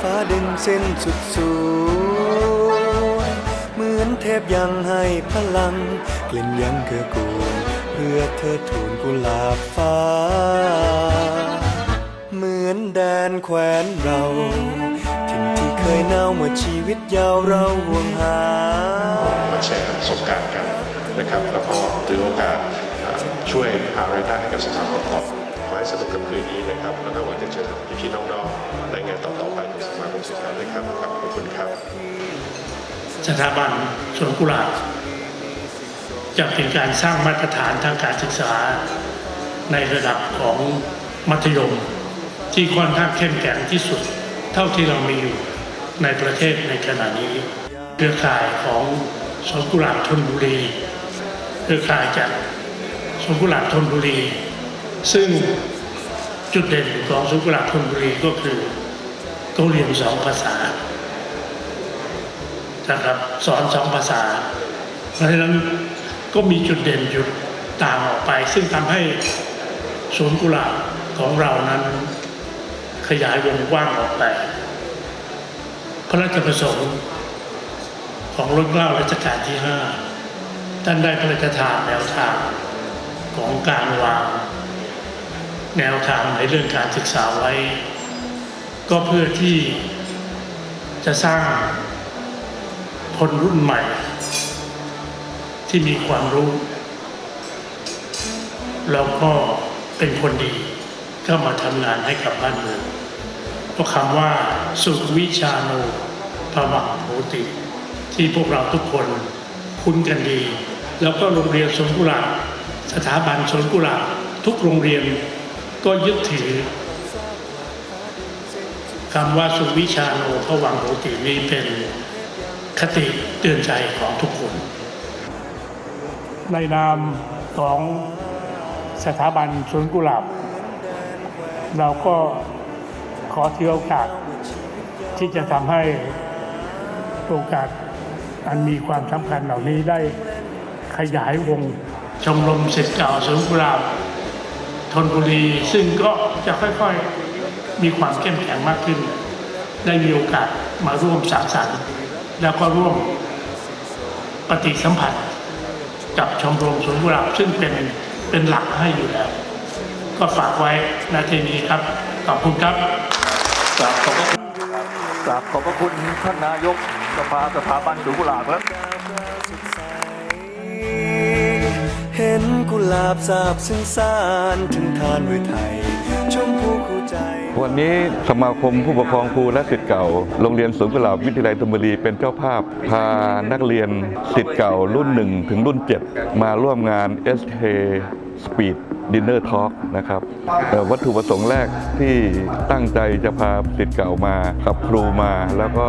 ฟ้าดินเส้นสุดสวยเหมือนเทพยังให้พลัง กลิ่นยังเกื้อกูลเพื่อเธอทูลกุหลาบฟ้า เหมือนแดนแคว้นเราถิ่นที่เคยเน่าเมื่อชีวิตยาวเราห่วงหามาแชร์ประสบการณ์กันนะครับ แล้วก็ถือโอกาสช่วยหารายได้ให้กับสถาบันต่อขอให้สนุกกับคืนนี้นะครับ แล้วก็หวังจะเจอพี่ๆน้องๆในงานต่อๆไป ศึกษาด้วยครับขอบคุณครับ สถาบันสวนกุหลาบจะเป็นการสร้างมาตรฐานทางการศึกษาในระดับของมัธยม ที่ค่อนข้างเข้มแข็งที่สุด เท่าที่เรามีอยู่ในประเทศในขณะนี้ เครือข่ายของสวนกุหลาบธนบุรี เครือข่ายจากสวนกุหลาบธนบุรี ซึ่งจุดเด่นของสวนกุหลาบธนบุรีก็คือ เขาเรียนสองภาษานะครับสอนสองภาษา เพราะฉะนั้นก็มีจุดเด่นจุดต่างออกไป ซึ่งทำให้ศูนย์กุหลาบของเรานั้นขยายวงกว้างออกไป พระราชประสงค์ของรุ่นเล้ารัชกาลที่ห้าท่านได้พระราชทานแนวทางของการวาง แนวทางในเรื่องการศึกษาไว้ ก็เพื่อที่จะสร้างคนรุ่นใหม่ ที่มีความรู้ แล้วก็เป็นคนดีเข้ามาทำงานให้กับบ้านเมืองเพราะคำว่าสุวิชาโนภวังโหติ ที่พวกเราทุกคนคุ้นกันดี แล้วก็โรงเรียนสวนกุหลาบสถาบันสวนกุหลาบทุกโรงเรียนก็ยึดถือ คำว่าสุวิชาโนภวังโหตินี้เป็นคติเตือนใจของทุกคน ในนามของสถาบันสวนกุหลาบ เราก็ขอถือโอกาสที่จะทำให้โอกาสอันมีความสำคัญเหล่านี้ได้ขยายวง ชมรมศิษย์เก่าสวนกุหลาบธนบุรีซึ่งก็จะค่อยๆ มีความเข้มแข็งมากขึ้น ได้มีโอกาสมาร่วมสังสรรค์แล้วก็ร่วมปฏิสัมพันธ์กับชมรมสวนกุหลาบซึ่งเป็นเป็นหลักให้อยู่แล้ว ก็ฝากไว้ณที่นี้ครับ ขอบคุณครับกราบขอบพระคุณกราบขอบพระคุณท่านนายกสภาสถาบันดูกุหลาบครับเห็นกุหลาบสาบซึ่งสารถึงทานไว้ไทยชมพูคู่ใจ วันนี้สมาคมผู้ปกครองครูและศิษย์เก่า โรงเรียนสวนกุหลาบวิทยาลัยธนบุรีเป็นเจ้าภาพ พานักเรียนศิษย์เก่ารุ่น 1 ถึงรุ่น 7 มาร่วมงาน SK Speed Dinner Talk นะครับวัตถุประสงค์แรกที่ตั้งใจจะพาศิษย์เก่ามากับครูมาแล้วก็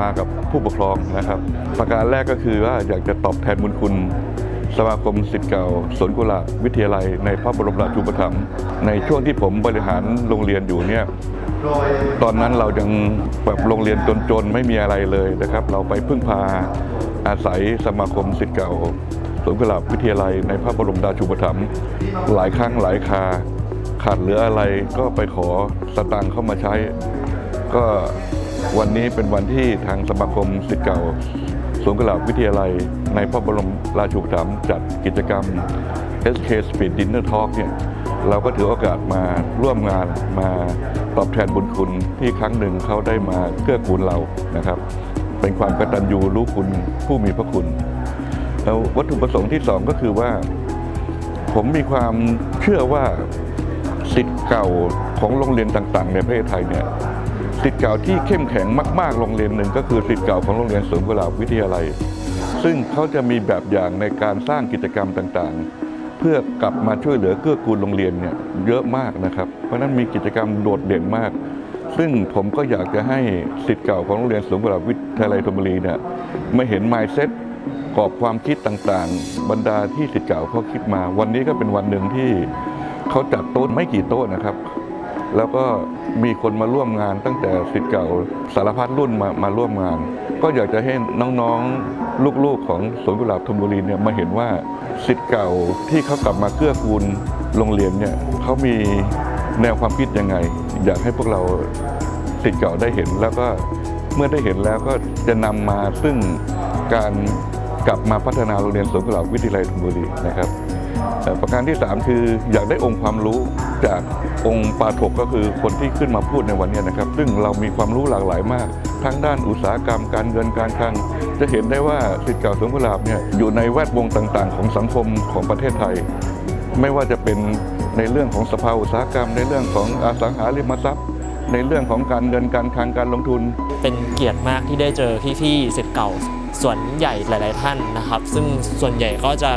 มากับผู้ปกครองนะครับ ประการแรกก็คือว่าอยากจะตอบแทนบุญคุณ สมาคมศิษย์เก่าสวนกุหลาบวิทยาลัย ในพระบรมราชูปถัมภ์ในช่วงที่ผมบริหารโรงเรียนอยู่เนี่ยตอนนั้นเรายังแบบโรงเรียนจนๆไม่มีอะไรเลยนะครับ เราไปพึ่งพาอาศัยสมาคมศิษย์เก่าสวนกุหลาบวิทยาลัย ในพระบรมราชูปถัมภ์หลายครั้งหลายคาขาดเหลืออะไรก็ไปขอสตังค์เข้ามาใช้ ก็วันนี้เป็นวันที่ทางสมาคมศิษย์เก่า สวนกุหลาบวิทยาลัย ในพระบรมราชูปถัมภ์จัดกิจกรรม SK Speed Dinner Talk เนี่ยเราก็ถือโอกาสมาร่วมงานมาตอบแทนบุญคุณที่ครั้งหนึ่งเขาได้มาเกื้อกูลเรานะครับ เป็นความกตัญญูรู้คุณผู้มีพระคุณแล้ววัตถุประสงค์ที่สองก็คือว่า ผมมีความเชื่อว่าสิทธิ์เก่าของโรงเรียนต่าง ๆ ในประเทศไทยเนี่ย สิทธิ์เก่าที่เข้มแข็งมาก ๆ โรงเรียนหนึ่งก็คือสิทธิ์เก่าของโรงเรียนสวนกุหลาบวิทยาลัย ซึ่งเขาจะมีแบบอย่างในการสร้างกิจกรรมต่างๆ เพื่อกลับมาช่วยเหลือเกื้อกูลโรงเรียนเนี่ยเยอะมากนะครับ เพราะนั้นมีกิจกรรมโดดเด่นมาก ซึ่งผมก็อยากจะให้สิทธิ์เก่าของโรงเรียนสวนกุหลาบวิทยาลัยธนบุรีเนี่ยม่เห็น mindset กรอบความคิดต่างๆ บรรดาที่สิทธิ์เก่าเขาคิดมา วันนี้ก็เป็นวันหนึ่งที่เขาจัดโต๊ะไม่กี่โต๊ะนะครับ แล้วก็มีคนมาร่วมงานตั้งแต่สิทธิ์เก่าสารพัดรุ่นมามาร่วมงาน ก็อยากจะให้น้องๆลูกๆของสวนกุหลาบธนบุรีเนี่ยมาเห็นว่าสิทธิ์เก่าที่เขากลับมาเกื้อกูลโรงเรียนเนี่ยเขามีแนวความคิดยังไง อยากให้พวกเราติดเก่าได้เห็นแล้วก็เมื่อได้เห็นแล้วก็จะนำมาซึ่งการ กลับมาพัฒนาโรงเรียนสวนกุหลาบวิทยาลัยธนบุรีนะครับประการที่ 3 คืออยากได้องค์ความรู้จากองค์ปาถกก็คือคนที่ขึ้นมาพูดในวันนี้นะครับ ซึ่งเรามีความรู้หลากหลายมาก ทั้งด้านอุตสาหกรรม การเงินการคลัง จะเห็นได้ว่าสิทธิ์เก่าสวนกุหลาบเนี่ยอยู่ในแวดวงต่างๆ ของสังคมของประเทศไทย ไม่ว่าจะเป็นในเรื่องของสภาอุตสาหกรรม ในเรื่องของอสังหาริมทรัพย์ ในเรื่องของการเงินการคลังการลงทุน เป็นเกียรติมากที่ได้เจอพี่ๆศิษย์เก่าส่วนใหญ่หลาย ๆ ท่านนะครับ ซึ่งส่วนใหญ่ก็จะ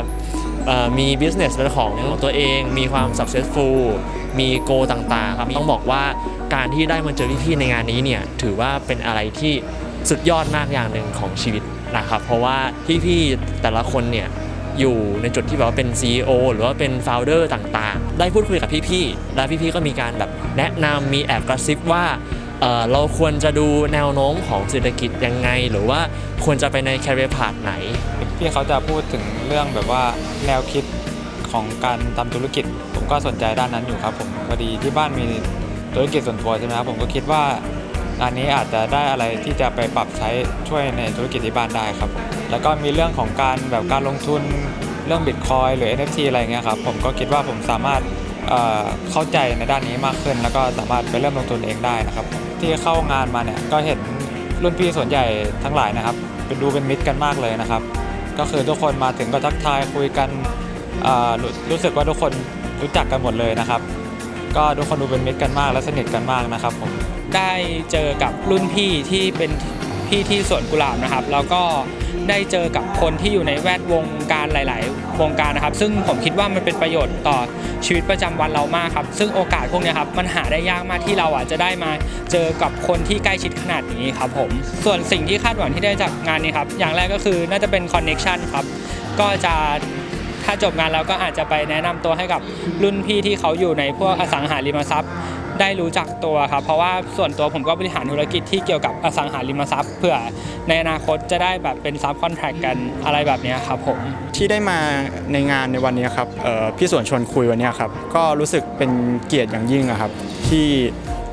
มี business เป็นของตัวเอง มีความ successful มีโกต่างๆครับต้องบอกว่าการที่ได้มาเจอพี่ๆในงานนี้เนี่ยถือว่าเป็นอะไรที่สุดยอดมากอย่างหนึ่งของชีวิตนะครับ เพราะว่าพี่ๆแต่ละคนเนี่ย อยู่ในจุดที่แบบว่าเป็น CEO หรือว่าเป็น founder ต่างๆ ได้พูดคุยกับพี่ๆ แล้วพี่ๆ ก็มีการแบบแนะนำมีแอบกระซิบว่าเเราควรจะดูแนวโน้มของเศรษฐกิจยังไง หรือว่าควรจะไปใน career path ไหน พี่เขาจะพูดถึงเรื่องแบบว่าแนวคิดของการทำธุรกิจ ผมก็สนใจด้านนั้นอยู่ครับผมพอดีที่บ้านมีธุรกิจส่วนตัวใช่ไหมครับผมก็คิดว่า งานนี้อาจจะได้อะไรที่จะไปปรับใช้ช่วยในธุรกิจที่บ้านได้ครับ แล้วก็มีเรื่องของการแบบการลงทุนเรื่องบิตคอยหรือ NFT อะไรเงี้ยครับผมก็คิดว่าผมสามารถเเข้าใจในด้านนี้มากขึ้น แล้วก็สามารถไปเริ่มลงทุนเองได้นะครับ ที่เข้างานมาเนี่ยก็เห็นรุ่นพี่ส่วนใหญ่ทั้งหลายนะครับ เป็นดูเป็นมิตรกันมากเลยนะครับ ก็คือทุกคนมาถึงก็ทักทายคุยกันรู้สึกว่าทุกคนรู้จักกันหมดเลยนะครับ ก็ทุกคนดูเป็นมิตรกันมากและสนิทกันมากนะครับผมได้เจอกับรุ่นพี่ที่เป็นพี่ที่สวนกุหลาบนะครับ แล้วก็ได้เจอกับคนที่อยู่ในแวดวงการหลาย ๆ วงการนะครับ ซึ่งผมคิดว่ามันเป็นประโยชน์ต่อชีวิตประจำวันเรามากครับ ซึ่งโอกาสพวกนี้ครับมันหาได้ยากมากที่เราอะจะได้มาเจอกับคนที่ใกล้ชิดขนาดนี้ครับผม ส่วนสิ่งที่คาดหวังที่ได้จากงานนี้ครับ อย่างแรกก็คือน่าจะเป็นคอนเน็ชันครับ ก็จะ ถ้าจบงานแล้วก็อาจจะไปแนะนำตัวให้กับรุ่นพี่ที่เขาอยู่ในพวกอสังหาริมทรัพย์ ได้รู้จักตัวครับเพราะว่าส่วนตัวผมก็บริหารธุรกิจที่เกี่ยวกับอสังหาริมทรัพย์เพื่อในอนาคตจะได้แบบเป็นซับคอนแทคกันอะไรแบบนี้ครับผมที่ได้มาในงานในวันนี้ครับพี่ส่วนชวนคุยวันนี้ครับก็รู้สึกเป็นเกียรติอย่างยิ่งครับที่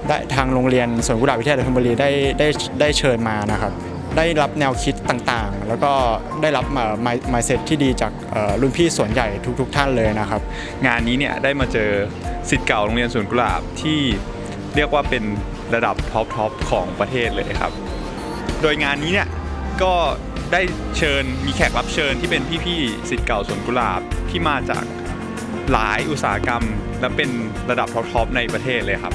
ได้ทางโรงเรียนสวนกุหลาบวิทยาลัยธนบุรีได้ได้ได้เชิญมานะครับ ได้รับแนวคิดต่างๆ แล้วก็ได้รับมาไมเซ็ตที่ดีจากรุ่นพี่ส่วนใหญ่ทุก ๆ ท่านเลยนะครับ งานนี้เนี่ยได้มาเจอสิทธิ์เก่าโรงเรียนสวนกุหลาบที่เรียกว่าเป็นระดับท็อปทอปของประเทศเลยครับ โดยงานนี้เนี่ยก็ได้เชิญมีแขกรับเชิญที่เป็นพี่ๆสิทธิ์เก่าสวนกุหลาบที่มาจากหลายอุตสาหกรรม และเป็นระดับท็อปทอปในประเทศเลยครับ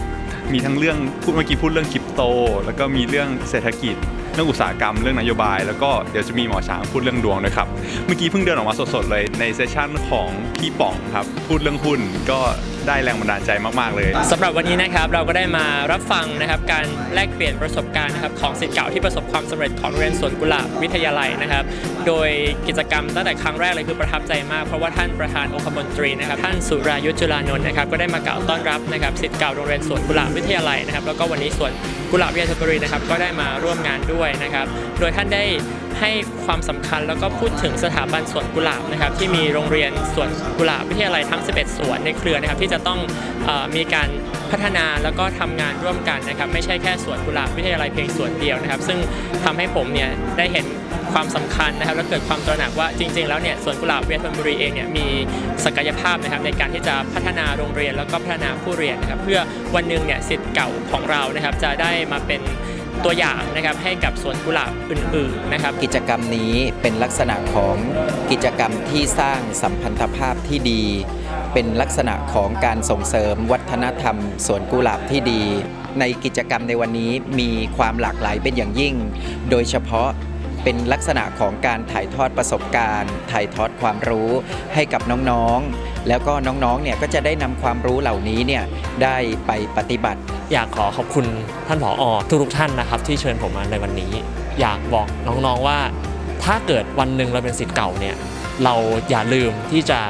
มีทั้งเรื่องพูดเมื่อกี้พูดเรื่องคริปโต แล้วก็มีเรื่องเศรษฐกิจ เรื่องอุตสาหกรรมเรื่องนโยบาย แล้วก็เดี๋ยวจะมีหมอช้างพูดเรื่องดวงด้วยครับ เมื่อกี้เพิ่งเดินออกมาสดๆเลยในเซสชั่นของพี่ป๋องครับ พูดเรื่องหุ้นก็ได้แรงบันดาลใจมาก ๆ เลย สำหรับวันนี้นะครับเราก็ได้มารับฟังนะครับการแลกเปลี่ยนประสบการณ์นะครับของศิษย์เก่าที่ประสบความสำเร็จของโรงเรียนสวนกุหลาบวิทยาลัยนะครับ โดยกิจกรรมตั้งแต่ครั้งแรกเลยคือประทับใจมาก เพราะว่าท่านประธานองคมนตรีนะครับท่านสุรายุทธจุลานนท์นะครับก็ได้มากล่าวต้อนรับนะครับศิษย์เก่าโรงเรียนสวนกุหลาบวิทยาลัยนะครับแล้วก็วันนี้สวนกุหลาบวิทยาลัยธนบุรีนะครับก็ได้มาร่วมงานด้วยนะครับโดยท่านได้ ให้ความสำคัญแล้วก็พูดถึงสถาบันสวนกุหลาบนะครับที่มีโรงเรียนสวนกุหลาบวิทยาลัยทั้ง 11 สวนในเครือนะครับที่จะต้องอมีการพัฒนาแล้วก็ทำงานร่วมกันนะครับไม่ใช่แค่สวนกุหลาบวิทยาลัยเพียงสวนเดียวนะครับ ซึ่งทำให้ผมเนี่ยได้เห็นความสำคัญนะครับและเกิดความตระหนักว่าจริง ๆ แล้วเนี่ยสวนกุหลาบเวิทยาลัยธนบุรีเองเนี่ยมีศักยภาพนะครับในการที่จะพัฒนาโรงเรียนแล้วก็พัฒนาผู้เรียนนะครับเพื่อวันหนึ่งเนี่ยสิทธิ์เก่าของเรานะครับจะได้มาเป็น ตัวอย่างนะครับให้กับสวนกุหลาบอื่นๆนะครับกิจกรรมนี้เป็นลักษณะของกิจกรรมที่สร้างสัมพันธภาพที่ดี เป็นลักษณะของการส่งเสริมวัฒนธรรมสวนกุหลาบที่ดี ในกิจกรรมในวันนี้มีความหลากหลายเป็นอย่างยิ่ง โดยเฉพาะเป็นลักษณะของการถ่ายทอดประสบการณ์ ถ่ายทอดความรู้ให้กับน้องๆ แล้วก็น้องๆ เนี่ยก็จะได้นำความรู้เหล่านี้เนี่ยได้ไปปฏิบัติ อยากขอขอบคุณท่านผอทุกทุกๆท่านนะครับ ที่เชิญผมมาในวันนี้ อยากบอกน้องๆว่า ถ้าเกิดวันหนึ่งเราเป็นสิทธิ์เก่าเนี่ยเราอย่าลืมที่จะ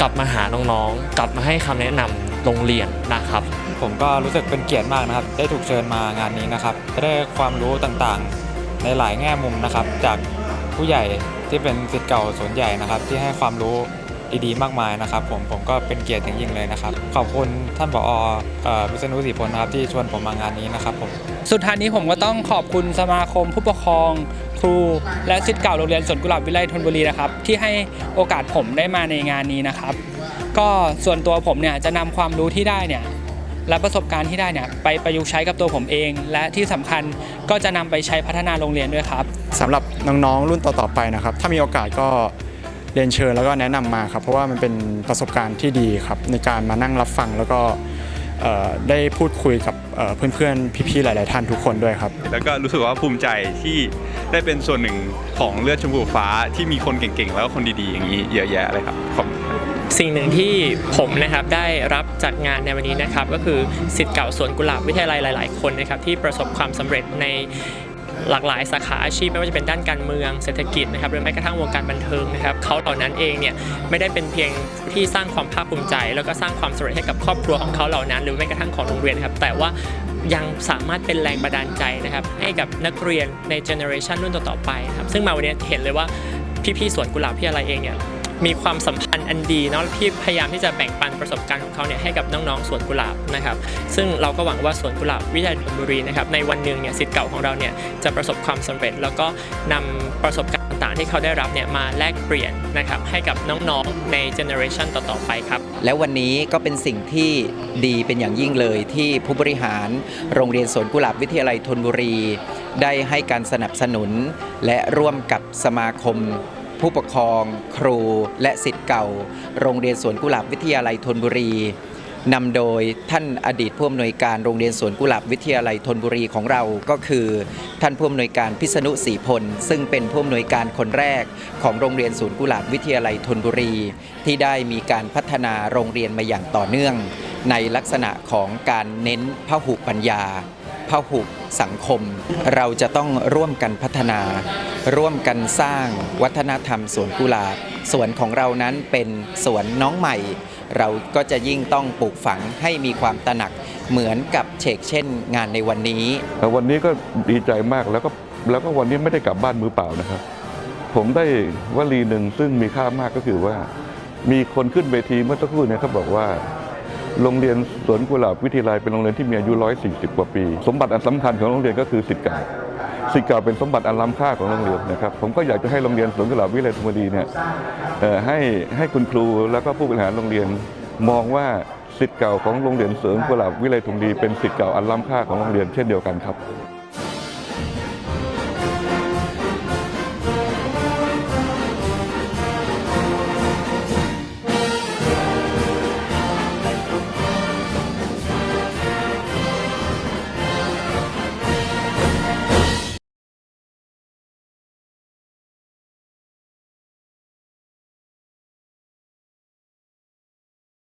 กลับมาหาน้องๆ กลับมาให้คำแนะนำโรงเรียนนะครับ ผมก็รู้สึกเป็นเกียรติมากนะครับ ได้ถูกเชิญมางานนี้นะครับได้ความรู้ต่างๆ ในหลายแง่มุมนะครับ จากผู้ใหญ่ที่เป็นศิษย์เก่าสวนใหญ่นะครับ ที่ให้ความรู้ ดีๆมากมายนะครับผมผมก็เป็นเกียรติอย่างยิ่งเลยนะครับ ขอบคุณท่านผออวิษณุศรีพลนะครับที่ชวนผมมางานนี้นะครับผมสุดท้ายนี้ผมก็ต้องขอบคุณสมาคม ผู้ปกครอง ครู และศิษย์เก่าโรงเรียนสวนกุหลาบวิไลธนบุรีนะครับที่ให้โอกาสผมได้มาในงานนี้นะครับ ก็ส่วนตัวผมเนี่ยจะนำความรู้ที่ได้เนี่ยและประสบการณ์ที่ได้เนี่ยไปประยุกต์ใช้กับตัวผมเอง และที่สำคัญก็จะนำไปใช้พัฒนาโรงเรียนด้วยครับสำหรับน้องๆรุ่นต่อๆไปนะครับ ถ้ามีโอกาสก็ เรียนเชิญแล้วก็แนะนำมาครับ เพราะว่ามันเป็นประสบการณ์ที่ดีครับ ในการมานั่งรับฟังแล้วก็เอ่อได้พูดคุยกับเอ่อเพื่อนๆ พี่ๆ หลาย ๆ ท่านทุกคนด้วยครับ แล้วก็รู้สึกว่าภูมิใจที่ได้เป็นส่วนหนึ่งของเลือดชมพูฟ้าที่มีคนเก่งๆ แล้วก็คนดีๆ อย่างนี้เยอะแยะเลยครับขอบคุณครับสิ่งหนึ่งที่ผมนะครับได้รับจากงานในวันนี้นะครับ ก็คือสิทธิ์เก่าสวนกุหลาบวิทยาลัยหลาย ๆ คนนะครับที่ประสบความสำเร็จใน หลากหลายสาขาอาชีพไม่ว่าจะเป็นด้านการเมืองเศรษฐกิจนะครับหรือแม้กระทั่งวงการบันเทิงนะครับเขาเหล่านั้นเองเนี่ยไม่ได้เป็นเพียงที่สร้างความภาคภูมิใจ แล้วก็สร้างความสำเร็จให้กับครอบครัวของเขาเหล่านั้น หรือแม้กระทั่งของโรงเรียนครับแต่ว่ายังสามารถเป็นแรงบันดาลใจนะครับให้กับนักเรียนในเจเนอเรชันรุ่นต่อๆไปครับซึ่งมาวันนี้เห็นเลยว่าพี่ๆสวนกุหลาบพี่อะไรเองเนี่ย มีความสัมพันธ์อันดีเนาะที่พยายามที่จะแบ่งปันประสบการณ์ของเขาเนี่ยให้กับน้องๆสวนกุหลาบนะครับซึ่งเราก็หวังว่าสวนกุหลาบวิทยาลัยธนบุรีนะครับในวันหนึ่งเนี่ยสิทธิ์เก่าของเราเนี่ยจะประสบความสำเร็จ แล้วก็นำประสบการณ์ต่างๆ ที่เขาได้รับเนี่ยมาแลกเปลี่ยนนะครับให้กับน้องๆในเจเนอเรชันต่อๆไปครับแล้ววันนี้ก็เป็นสิ่งที่ดีเป็นอย่างยิ่งเลยที่ผู้บริหารโรงเรียนสวนกุหลาบวิทยาลัยธนบุรี ได้ให้การสนับสนุนและร่วมกับสมาคม ผู้ปกครอง ครูและสิทธิ์เก่า โรงเรียนสวนกุหลาบวิทยาลัยธนบุรีนำโดยท่านอดีตผู้อำนวยการโรงเรียนสวนกุหลาบวิทยาลัยธนบุรีของเราก็คือ ท่านผู้อำนวยการพิษณุศรีพล ซึ่งเป็นผู้อำนวยการคนแรกของโรงเรียนสวนกุหลาบวิทยาลัยธนบุรี ที่ได้มีการพัฒนาโรงเรียนมาอย่างต่อเนื่อง ในลักษณะของการเน้นพหุปัญญา หุสังคม เราจะต้องร่วมกันพัฒนา ร่วมกันสร้างวัฒนธรรมสวนกุหลาบสวนของเรานั้นเป็นสวนน้องใหม่ เราก็จะยิ่งต้องปลูกฝังให้มีความตระหนักเหมือนกับเชกเช่นงานในวันนี้ วันนี้ก็ดีใจมากแล้วก็แล้วก็วันนี้ไม่ได้กลับบ้านมือเปล่านะครับ ผมได้วลีหนึ่งซึ่งมีค่ามากก็คือว่า มีคนขึ้นเวทีเมื่อสักครู่เนี่ยเขาบอกว่า โรงเรียนสวนกุหลาบวิทยาลัยเป็นโรงเรียนที่มีอายุ 140 กว่าปี สมบัติอันสำคัญของโรงเรียนก็คือสิทธิ์เก่าสิทธิ์เก่าเป็นสมบัติอันล้ำค่าของโรงเรียนนะครับ ผมก็อยากจะให้โรงเรียนสวนกุหลาบวิทยาลัยธรรมดีเนี่ยให้ให้คุณครูแล้วก็ผู้บริหารโรงเรียนมองว่าสิทธิ์เก่าของโรงเรียนสวนกุหลาบวิทยาลัยธรรมดีเป็นสิทธิ์เก่าอันล้ำค่าของโรงเรียนเช่นเดียวกันครับ